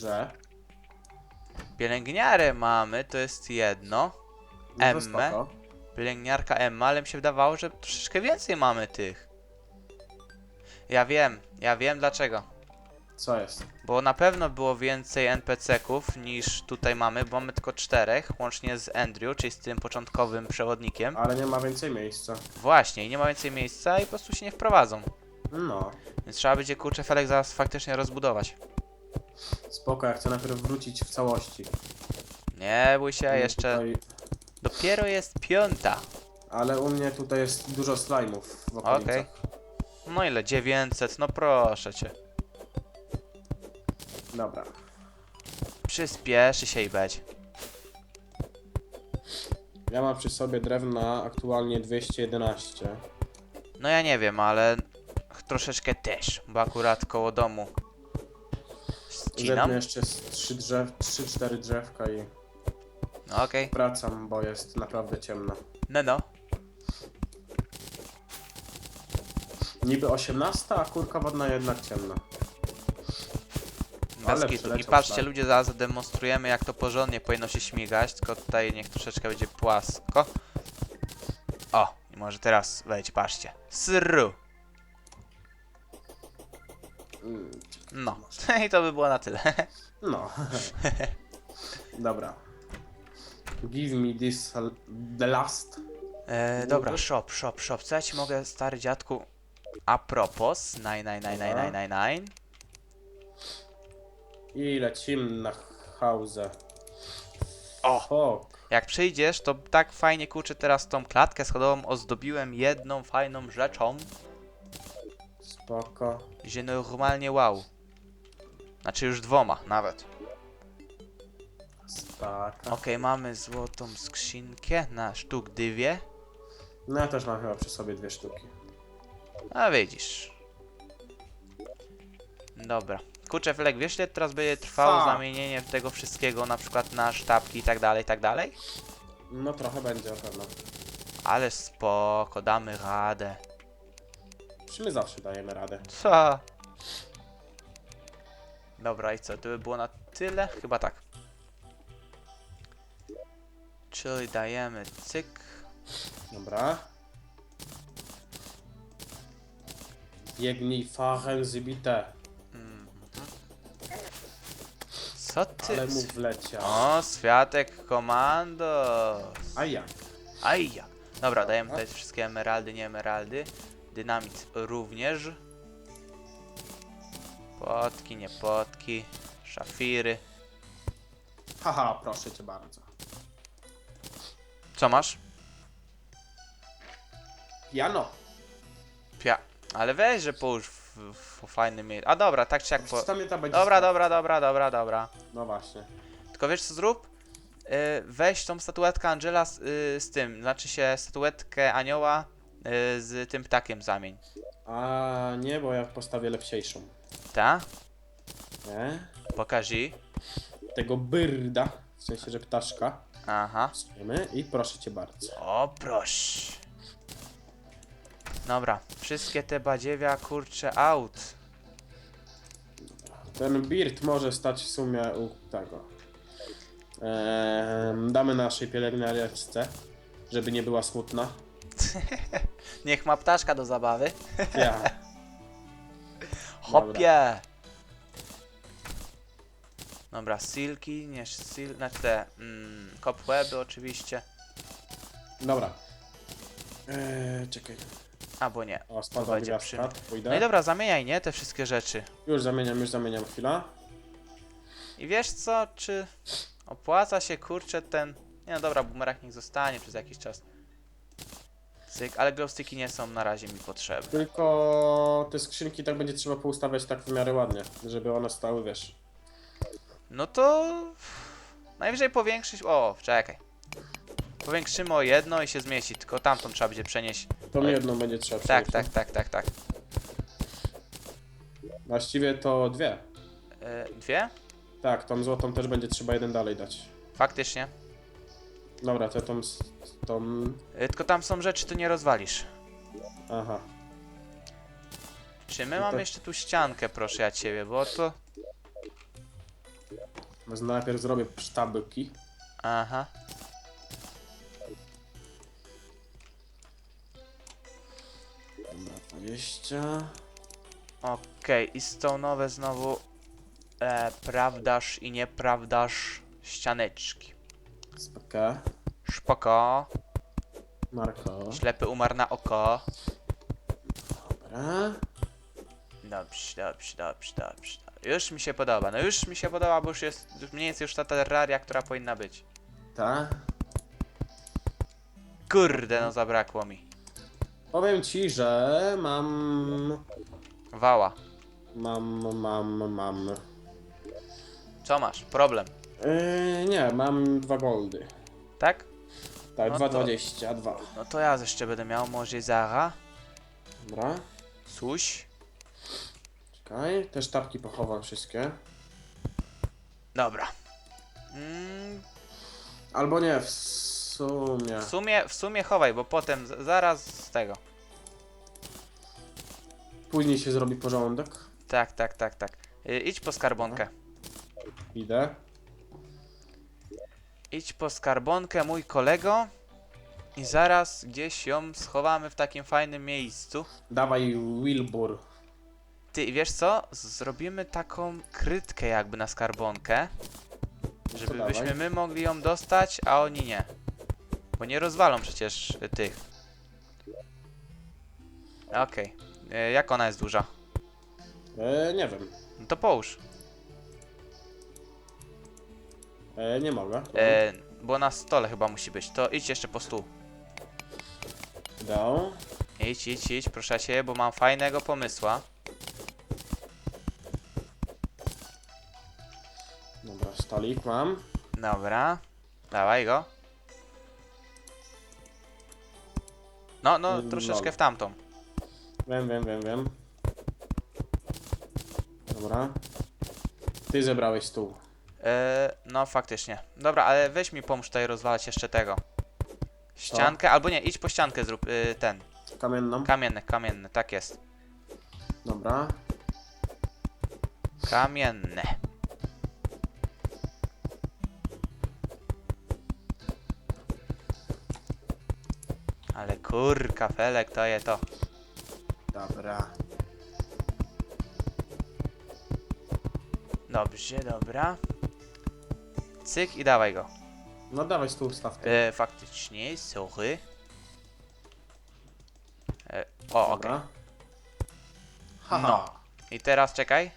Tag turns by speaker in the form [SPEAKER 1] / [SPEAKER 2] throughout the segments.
[SPEAKER 1] Że?
[SPEAKER 2] Pielęgniarę mamy, to jest jedno.
[SPEAKER 1] No to
[SPEAKER 2] Emmę.
[SPEAKER 1] spoko.
[SPEAKER 2] Pielęgniarka Emma, ale mi się wydawało, że troszeczkę więcej mamy tych. Ja wiem, ja wiem dlaczego.
[SPEAKER 1] Co jest?
[SPEAKER 2] Bo na pewno było więcej NPC-ków niż tutaj mamy, bo mamy tylko czterech, łącznie z Andrew, czyli z tym początkowym przewodnikiem.
[SPEAKER 1] Ale nie ma więcej miejsca.
[SPEAKER 2] Właśnie, i nie ma więcej miejsca i po prostu się nie wprowadzą.
[SPEAKER 1] No.
[SPEAKER 2] Więc trzeba będzie kurczę Felek zaraz faktycznie rozbudować.
[SPEAKER 1] Spoko, ja chcę najpierw wrócić w całości.
[SPEAKER 2] Nie bój się, jeszcze
[SPEAKER 1] Tutaj...
[SPEAKER 2] dopiero jest piąta.
[SPEAKER 1] Ale u mnie tutaj jest dużo slajmów w okolicach.
[SPEAKER 2] Okej. No ile? 900, no proszę cię.
[SPEAKER 1] Dobra.
[SPEAKER 2] Przyspieszy się i będzie.
[SPEAKER 1] Ja mam przy sobie drewna aktualnie 211.
[SPEAKER 2] No ja nie wiem, ale troszeczkę też, bo akurat koło domu ścinam.
[SPEAKER 1] Jeszcze z 3 drzew, 3-4 drzewka i
[SPEAKER 2] No okej,
[SPEAKER 1] wracam, bo jest naprawdę ciemno.
[SPEAKER 2] no no.
[SPEAKER 1] Niby 18, a kurka wodna jednak ciemna.
[SPEAKER 2] Bez
[SPEAKER 1] Ale
[SPEAKER 2] kitu. I patrzcie
[SPEAKER 1] szlak.
[SPEAKER 2] ludzie, zaraz zademonstrujemy jak to porządnie powinno się śmigać, tylko tutaj niech troszeczkę będzie płasko. O, i może teraz wejdź, patrzcie. Sru. No, i to by było na tyle.
[SPEAKER 1] No. Dobra. Give me this the last.
[SPEAKER 2] E, dobra, shop, shop, shop. Co ja ci mogę, stary dziadku? A propos, nine, nine, nine, nine, nine, nine, nine.
[SPEAKER 1] I lecimy na hauzę.
[SPEAKER 2] O!
[SPEAKER 1] Fuck.
[SPEAKER 2] Jak przyjdziesz, to tak fajnie kurczę teraz tą klatkę schodową ozdobiłem jedną fajną rzeczą,
[SPEAKER 1] Spoko.
[SPEAKER 2] że normalnie wow. Znaczy już dwoma nawet.
[SPEAKER 1] Spaka.
[SPEAKER 2] Okej, mamy złotą skrzynkę na sztuk dwie.
[SPEAKER 1] No ja też mam chyba przy sobie dwie sztuki.
[SPEAKER 2] A widzisz. Dobra. Kurczę, Felek, wiesz ile teraz będzie trwało
[SPEAKER 1] Fuck.
[SPEAKER 2] zamienienie tego wszystkiego na przykład na sztabki i tak dalej, i tak dalej?
[SPEAKER 1] No trochę będzie na pewno.
[SPEAKER 2] Ale spoko, damy radę.
[SPEAKER 1] Czy my zawsze dajemy radę?
[SPEAKER 2] Co? Dobra, i co? To by było na tyle? Chyba tak. Czyli dajemy cyk.
[SPEAKER 1] Dobra. Biegnij fachen zibite.
[SPEAKER 2] Mhm. Co ty?
[SPEAKER 1] Ale mu wleciał.
[SPEAKER 2] O, Światek Komando.
[SPEAKER 1] A jak?
[SPEAKER 2] Ajja. Dobra, dajemy tutaj wszystkie emeraldy, nie emeraldy. Dynamit również. Potki, nie potki. Szafiry.
[SPEAKER 1] Haha, proszę cię bardzo.
[SPEAKER 2] Co masz?
[SPEAKER 1] Jano.
[SPEAKER 2] Pia. Ale weź, że połóż w, w, fajnym miejscu. A dobra, tak czy jak po...
[SPEAKER 1] Co tam ta będzie
[SPEAKER 2] Dobra,
[SPEAKER 1] stać?
[SPEAKER 2] dobra, dobra, dobra, dobra.
[SPEAKER 1] No właśnie.
[SPEAKER 2] Tylko wiesz co zrób? Yy, weź tą statuetkę Angela z, yy, z tym, znaczy się statuetkę anioła yy, z tym ptakiem zamień.
[SPEAKER 1] A nie, bo ja postawię lepsiejszą.
[SPEAKER 2] Ta?
[SPEAKER 1] Nie?
[SPEAKER 2] Pokażi.
[SPEAKER 1] Tego byrda, w sensie, że ptaszka.
[SPEAKER 2] Aha.
[SPEAKER 1] Suniemy I proszę cię bardzo.
[SPEAKER 2] O proszę. Dobra, wszystkie te badziewia kurcze out.
[SPEAKER 1] Ten birt może stać w sumie u tego. Damy naszej pielęgniareczce, żeby nie była smutna.
[SPEAKER 2] Niech ma ptaszka do zabawy.
[SPEAKER 1] Ja.
[SPEAKER 2] Hopie! Dobra, silki, nie sil, znaczy te mm, cobweby oczywiście.
[SPEAKER 1] Dobra. Eee, czekaj.
[SPEAKER 2] Albo nie.
[SPEAKER 1] O,
[SPEAKER 2] To
[SPEAKER 1] spadła
[SPEAKER 2] będzie przy-
[SPEAKER 1] Pójdę.
[SPEAKER 2] No i dobra, zamieniaj, nie? Te wszystkie rzeczy.
[SPEAKER 1] Już zamieniam, już zamieniam. Chwila.
[SPEAKER 2] I wiesz co, czy opłaca się kurczę ten... Nie no dobra, bumerang niech zostanie przez jakiś czas. Cyk, ale glowsticki nie są na razie mi potrzebne.
[SPEAKER 1] Tylko te skrzynki tak będzie trzeba poustawiać tak w miarę ładnie, żeby one stały, wiesz.
[SPEAKER 2] No to... Najwyżej powiększyć... O, czekaj. Powiększymy o jedno i się zmieści, tylko tamtą trzeba będzie przenieść.
[SPEAKER 1] Tą
[SPEAKER 2] Oj.
[SPEAKER 1] jedną będzie trzeba
[SPEAKER 2] Tak,
[SPEAKER 1] przenieść,
[SPEAKER 2] tak, tak, tak, tak.
[SPEAKER 1] no. Właściwie to dwie.
[SPEAKER 2] E, dwie?
[SPEAKER 1] Tak, tą złotą też będzie trzeba jeden dalej dać.
[SPEAKER 2] Faktycznie.
[SPEAKER 1] Dobra, to tą... s- tą...
[SPEAKER 2] E, tylko tam są rzeczy, tu nie rozwalisz.
[SPEAKER 1] Aha.
[SPEAKER 2] Czy my mamy jeszcze tu ściankę, proszę ja ciebie, bo to...
[SPEAKER 1] Więc najpierw zrobię sztabki.
[SPEAKER 2] Aha.
[SPEAKER 1] Dobra, 20.
[SPEAKER 2] Okej, i stonowe znowu e, prawdaż i nieprawdaż ścianeczki.
[SPEAKER 1] Spoko.
[SPEAKER 2] Szpoko,
[SPEAKER 1] Marko.
[SPEAKER 2] ślepy umarł na oko.
[SPEAKER 1] Dobra.
[SPEAKER 2] Dobrze, dobrze, dobrze, dobrze. Już mi się podoba, no już mi się podoba, bo już jest już mniej więcej już ta terraria, która powinna być.
[SPEAKER 1] Ta.
[SPEAKER 2] Kurde, no zabrakło mi.
[SPEAKER 1] Powiem ci, że mam...
[SPEAKER 2] Wała.
[SPEAKER 1] Mam, mam, mam...
[SPEAKER 2] Co masz? Problem.
[SPEAKER 1] Yy, nie, mam dwa goldy.
[SPEAKER 2] Tak?
[SPEAKER 1] Tak,
[SPEAKER 2] No
[SPEAKER 1] dwa
[SPEAKER 2] to-
[SPEAKER 1] 22.
[SPEAKER 2] No to ja jeszcze będę miał, może Zara.
[SPEAKER 1] Dobra.
[SPEAKER 2] Suś.
[SPEAKER 1] Czekaj, te sztabki pochowam wszystkie.
[SPEAKER 2] Dobra. Mm,
[SPEAKER 1] Albo nie, w sumie.
[SPEAKER 2] w, sumie, w sumie chowaj, bo potem z- zaraz z tego.
[SPEAKER 1] Później się zrobi porządek.
[SPEAKER 2] Tak, tak, tak, tak. Y, idź po skarbonkę.
[SPEAKER 1] Idę.
[SPEAKER 2] Idź po skarbonkę, mój kolego. I zaraz gdzieś ją schowamy w takim fajnym miejscu.
[SPEAKER 1] Dawaj Wilbur.
[SPEAKER 2] Ty, wiesz co? Zrobimy taką krytkę jakby na skarbonkę.
[SPEAKER 1] to
[SPEAKER 2] Żebyśmy
[SPEAKER 1] dawaj.
[SPEAKER 2] my mogli ją dostać, a oni nie. Bo nie rozwalą przecież y, tych. Okej. Y, Jak ona jest duża?
[SPEAKER 1] E, nie wiem.
[SPEAKER 2] No to połóż.
[SPEAKER 1] E, nie mogę.
[SPEAKER 2] E, bo na stole chyba musi być. To idź jeszcze po stół.
[SPEAKER 1] Dał.
[SPEAKER 2] Idź, idź, idź, proszę cię, bo mam fajnego pomysła.
[SPEAKER 1] Dobra, stolik mam.
[SPEAKER 2] Dobra. Dawaj go. No, no,
[SPEAKER 1] Mm,
[SPEAKER 2] troszeczkę
[SPEAKER 1] lol.
[SPEAKER 2] w tamtą.
[SPEAKER 1] Wiem, wiem, wiem, wiem. Dobra. Ty zebrałeś stół.
[SPEAKER 2] E, no, faktycznie. Dobra, ale weź mi pomóż tutaj rozwalać jeszcze tego. Ściankę, albo nie, idź po ściankę zrób y, ten.
[SPEAKER 1] Kamienną.
[SPEAKER 2] Kamienny, kamienny, tak jest.
[SPEAKER 1] Dobra.
[SPEAKER 2] Kamienny. Ale kurka, felek to je to.
[SPEAKER 1] Dobra.
[SPEAKER 2] Dobrze, dobra. Cyk i dawaj go.
[SPEAKER 1] No dawaj stół stawkę.
[SPEAKER 2] E, faktycznie, sorry. E, o, okej.
[SPEAKER 1] Dobra. Haha.
[SPEAKER 2] No. I teraz czekaj.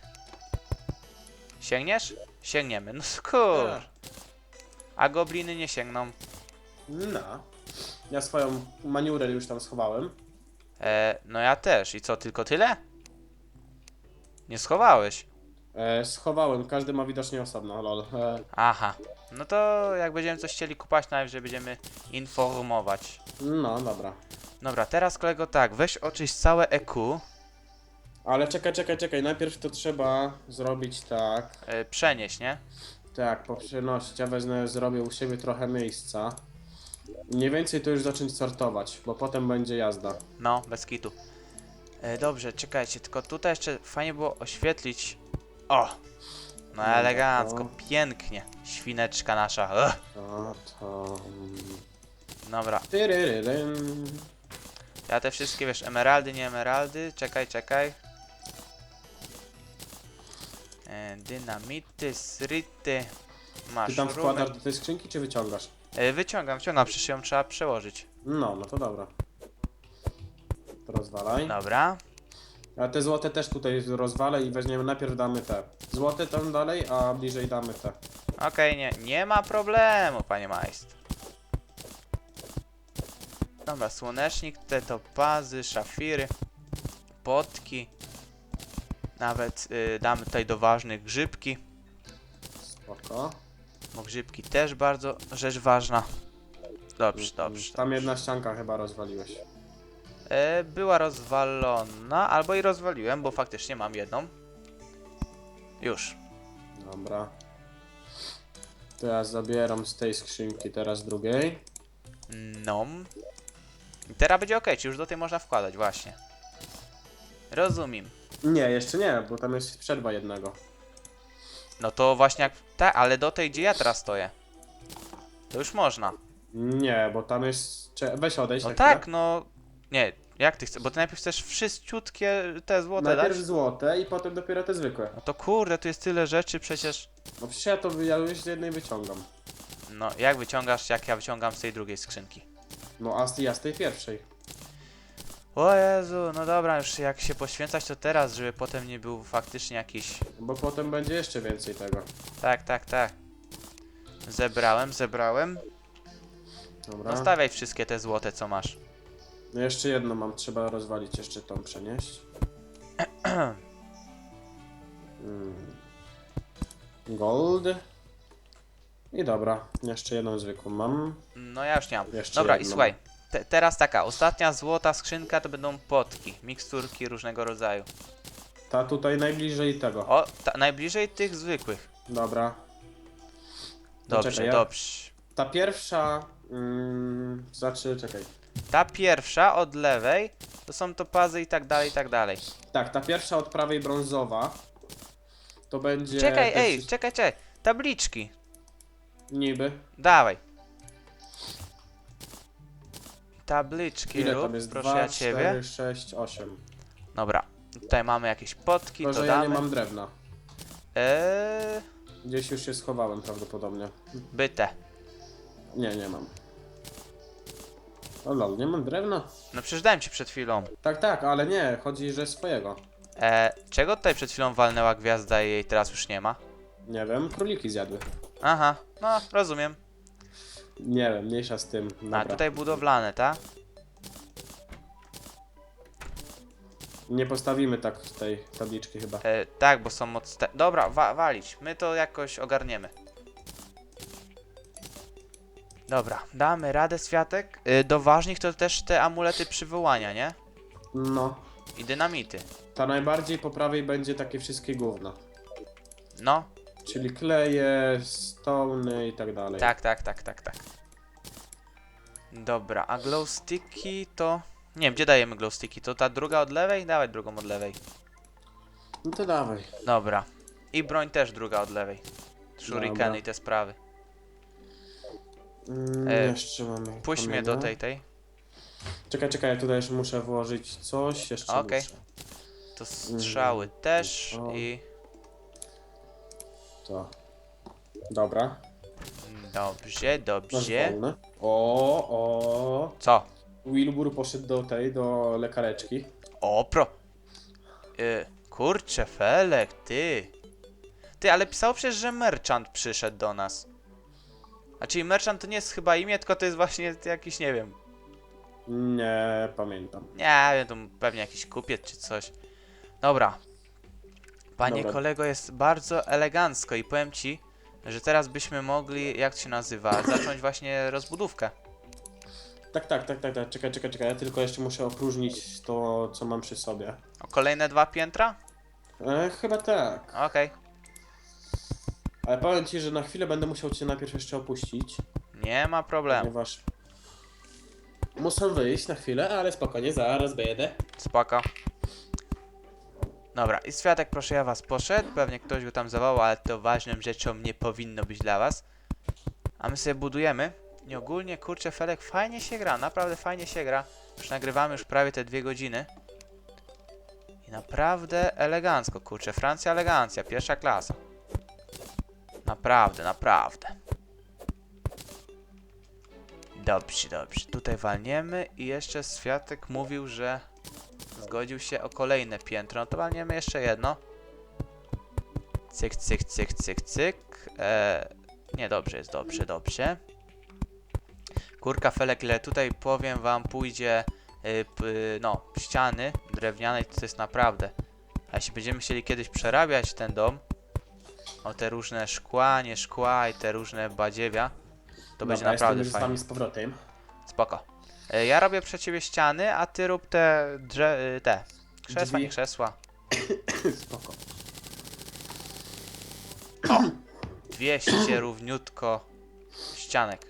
[SPEAKER 2] Sięgniesz? Sięgniemy. No skur.
[SPEAKER 1] Nie.
[SPEAKER 2] A gobliny nie sięgną.
[SPEAKER 1] No. Ja swoją maniurę już tam schowałem.
[SPEAKER 2] E, no ja też. I co, tylko tyle? Nie schowałeś.
[SPEAKER 1] E, schowałem, każdy ma widocznie osobno, lol. E,
[SPEAKER 2] Aha. No to jak będziemy coś chcieli kupować, najwyżej będziemy informować.
[SPEAKER 1] no, dobra.
[SPEAKER 2] Dobra, teraz kolego tak, weź oczyść całe EQ.
[SPEAKER 1] Ale czekaj, czekaj, czekaj. Najpierw to trzeba zrobić tak.
[SPEAKER 2] E, przenieść, nie?
[SPEAKER 1] Tak, poprzynosić. Ja wezmę, zrobię u siebie trochę miejsca. Mniej więcej to już zacząć sortować, bo potem będzie jazda.
[SPEAKER 2] No, bez kitu. E, dobrze, czekajcie, tylko tutaj jeszcze fajnie było oświetlić. O! No
[SPEAKER 1] No,
[SPEAKER 2] elegancko, pięknie. Świneczka nasza. Ugh.
[SPEAKER 1] Mm,
[SPEAKER 2] Dobra,
[SPEAKER 1] Tyryryrym.
[SPEAKER 2] ja te wszystkie, wiesz, emeraldy, nie emeraldy. Czekaj, czekaj. E, dynamity, sryty,
[SPEAKER 1] Ty tam
[SPEAKER 2] maszrumy.
[SPEAKER 1] wkładasz do tej skrzynki, czy wyciągasz?
[SPEAKER 2] E, wyciągam, wyciągam, przecież ją trzeba przełożyć.
[SPEAKER 1] No, no to dobra. To rozwalaj.
[SPEAKER 2] Dobra.
[SPEAKER 1] A te złote też tutaj rozwalę i weźmiemy, najpierw damy te. Złote tam dalej, a bliżej damy te.
[SPEAKER 2] Okej, nie, nie ma problemu, panie majstr. Dobra, słonecznik, te topazy, szafiry, potki. Nawet y, damy tutaj do ważnych grzybki,
[SPEAKER 1] Spoko.
[SPEAKER 2] bo grzybki też bardzo rzecz ważna. Dobrze, dobrze.
[SPEAKER 1] Tam jedna ścianka chyba rozwaliłeś.
[SPEAKER 2] E, była rozwalona, albo i rozwaliłem, bo faktycznie mam jedną. Już.
[SPEAKER 1] Dobra. To ja zabieram z tej skrzynki teraz drugiej.
[SPEAKER 2] No. I teraz będzie ok, czy już do tej można wkładać, właśnie. Rozumiem.
[SPEAKER 1] Nie, jeszcze nie, bo tam jest przerwa jednego.
[SPEAKER 2] No to właśnie jak... Tak, ale do tej, gdzie ja teraz stoję. To już można.
[SPEAKER 1] Nie, bo tam jest... cze- Weź odejść
[SPEAKER 2] No
[SPEAKER 1] na
[SPEAKER 2] tak,
[SPEAKER 1] chwilę.
[SPEAKER 2] no... Nie, jak ty chcesz? Bo ty najpierw chcesz wszyściutkie te złote dać?
[SPEAKER 1] Najpierw złote i potem dopiero te zwykłe.
[SPEAKER 2] No to kurde, tu jest tyle rzeczy przecież...
[SPEAKER 1] No przecież ja to ja już z jednej wyciągam.
[SPEAKER 2] No, jak wyciągasz, jak ja wyciągam z tej drugiej skrzynki?
[SPEAKER 1] No a z, ja z tej pierwszej.
[SPEAKER 2] O Jezu, no dobra, już jak się poświęcać to teraz, żeby potem nie był faktycznie jakiś...
[SPEAKER 1] Bo potem będzie jeszcze więcej tego.
[SPEAKER 2] Tak, tak, tak. Zebrałem, zebrałem.
[SPEAKER 1] Dobra.
[SPEAKER 2] No stawiaj wszystkie te złote, co masz.
[SPEAKER 1] No jeszcze jedno mam, trzeba rozwalić, jeszcze tą przenieść. Mm. Gold. I dobra, jeszcze jedną zwykłą mam.
[SPEAKER 2] No ja już nie mam.
[SPEAKER 1] Jeszcze
[SPEAKER 2] Dobra, i
[SPEAKER 1] jedną.
[SPEAKER 2] słuchaj. Te, teraz taka, ostatnia złota skrzynka to będą potki, miksturki różnego rodzaju.
[SPEAKER 1] Ta tutaj najbliżej tego.
[SPEAKER 2] O, ta, najbliżej tych zwykłych.
[SPEAKER 1] Dobra. No
[SPEAKER 2] Dobrze,
[SPEAKER 1] czekaj, ja-
[SPEAKER 2] dobrze.
[SPEAKER 1] Ta pierwsza... Mm, znaczy, czekaj.
[SPEAKER 2] Ta pierwsza od lewej to są topazy i tak dalej, i tak dalej.
[SPEAKER 1] Tak, ta pierwsza od prawej brązowa. To będzie...
[SPEAKER 2] Czekaj,
[SPEAKER 1] te
[SPEAKER 2] ej,
[SPEAKER 1] wszy-
[SPEAKER 2] czekaj, czekaj. Tabliczki.
[SPEAKER 1] Niby.
[SPEAKER 2] Dawaj. Tabliczki
[SPEAKER 1] Ile
[SPEAKER 2] rób,
[SPEAKER 1] tam jest?
[SPEAKER 2] proszę
[SPEAKER 1] 2,
[SPEAKER 2] ja ciebie.
[SPEAKER 1] 4, 6, 8.
[SPEAKER 2] Dobra. Tutaj mamy jakieś potki,
[SPEAKER 1] że ja nie mam drewna.
[SPEAKER 2] Eee,
[SPEAKER 1] Gdzieś już się schowałem prawdopodobnie.
[SPEAKER 2] byte.
[SPEAKER 1] Nie, nie mam. O lol, nie mam drewna?
[SPEAKER 2] No przecież dałem ci przed chwilą.
[SPEAKER 1] Tak, tak, ale nie, chodzi, że swojego.
[SPEAKER 2] E, czego tutaj przed chwilą walnęła gwiazda i jej teraz już nie ma?
[SPEAKER 1] Nie wiem, króliki zjadły.
[SPEAKER 2] Aha, no rozumiem.
[SPEAKER 1] Nie wiem, mniejsza z tym. Dobra.
[SPEAKER 2] A tutaj budowlane, tak?
[SPEAKER 1] Nie postawimy tak tej tabliczki chyba.
[SPEAKER 2] E, tak, bo są odste... Dobra, wa walić. My to jakoś ogarniemy. Dobra, damy radę, Światek. E, do ważnych to też te amulety przywołania, nie?
[SPEAKER 1] No.
[SPEAKER 2] I dynamity.
[SPEAKER 1] Ta najbardziej po prawej będzie takie wszystkie gówna.
[SPEAKER 2] No,
[SPEAKER 1] Czyli kleje, stony i tak dalej.
[SPEAKER 2] tak, tak, tak, tak, tak. Dobra, a glow sticky to... Nie wiem, gdzie dajemy glow sticky? To ta druga od lewej? Dawaj drugą od lewej.
[SPEAKER 1] No to dawaj.
[SPEAKER 2] Dobra. I broń też druga od lewej. Shurikeny
[SPEAKER 1] Dobra.
[SPEAKER 2] i te sprawy.
[SPEAKER 1] Mm,
[SPEAKER 2] E,
[SPEAKER 1] jeszcze mamy.
[SPEAKER 2] Puść mnie
[SPEAKER 1] kamienia.
[SPEAKER 2] do tej, tej.
[SPEAKER 1] Czekaj, czekaj, ja tutaj jeszcze muszę włożyć coś. Jeszcze
[SPEAKER 2] Okej.
[SPEAKER 1] muszę.
[SPEAKER 2] To strzały też
[SPEAKER 1] o.
[SPEAKER 2] i...
[SPEAKER 1] To. Dobra.
[SPEAKER 2] Dobrze,
[SPEAKER 1] Masz
[SPEAKER 2] dobrze.
[SPEAKER 1] wolne. O, o.
[SPEAKER 2] Co?
[SPEAKER 1] Wilbur poszedł do tej, do lekareczki.
[SPEAKER 2] O, pro... Y, kurczę, Felek, ty. Ty, ale pisało przecież, że merchant przyszedł do nas. A czyli merchant to nie jest chyba imię, tylko to jest właśnie jakiś, nie wiem.
[SPEAKER 1] Nie pamiętam.
[SPEAKER 2] Nie wiem, to pewnie jakiś kupiec czy coś. Dobra. Panie
[SPEAKER 1] Dobra.
[SPEAKER 2] kolego, jest bardzo elegancko i powiem ci, że teraz byśmy mogli, jak to się nazywa, zacząć właśnie rozbudówkę.
[SPEAKER 1] Tak, tak, tak, tak, tak. Czekaj, czekaj, czekaj. Ja tylko jeszcze muszę opróżnić to, co mam przy sobie.
[SPEAKER 2] O kolejne dwa piętra?
[SPEAKER 1] E, chyba tak.
[SPEAKER 2] Okej.
[SPEAKER 1] Ale powiem ci, że na chwilę będę musiał cię najpierw jeszcze opuścić.
[SPEAKER 2] Nie ma problemu.
[SPEAKER 1] Ponieważ muszę wyjść na chwilę, ale spokojnie, zaraz będę.
[SPEAKER 2] Spoko. Dobra, i Światek, proszę ja was poszedł. Pewnie ktoś go tam zawołał, ale to ważną rzeczą nie powinno być dla was. A my sobie budujemy. I ogólnie, kurczę, Felek, fajnie się gra, naprawdę fajnie się gra. Już nagrywamy już prawie te dwie godziny. I naprawdę elegancko, kurczę. Francja elegancja, pierwsza klasa. Naprawdę, naprawdę. Dobrze, dobrze. Tutaj walniemy i jeszcze Światek mówił, że zgodził się o kolejne piętro. No to walniemy jeszcze jedno. Cyk, cyk, cyk, cyk, cyk. Eee, nie, dobrze jest, dobrze, dobrze. Kurka Felek, ile tutaj powiem wam pójdzie y, no, ściany drewnianej, to jest naprawdę. A jeśli będziemy chcieli kiedyś przerabiać ten dom o te różne szkła, nie szkła i te różne badziewia, to będzie naprawdę
[SPEAKER 1] już z
[SPEAKER 2] fajnie.
[SPEAKER 1] wami z powrotem.
[SPEAKER 2] Spoko. E, Ja robię przed ciebie ściany, a ty rób te drze... y, te. Krzesła,
[SPEAKER 1] Drzwi.
[SPEAKER 2] nie krzesła.
[SPEAKER 1] Spoko.
[SPEAKER 2] 200 równiutko ścianek.